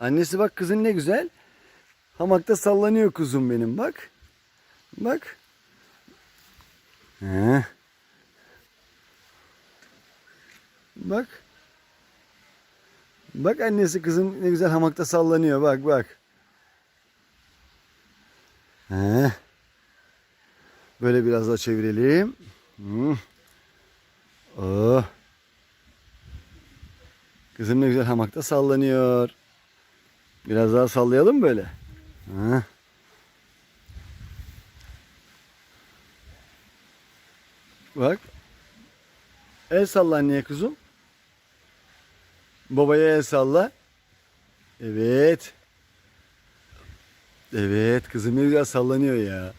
Annesi bak kızın ne güzel. Hamakta sallanıyor kuzum benim bak. Bak. He. Bak. Bak annesi kızım ne güzel hamakta sallanıyor bak bak. He. Böyle biraz daha çevirelim. Oh. Kızım ne güzel hamakta sallanıyor. Biraz daha sallayalım böyle. Ha. Bak. El salla anneye kuzum. Babaya el salla. Evet. Evet kızım güzel sallanıyor ya.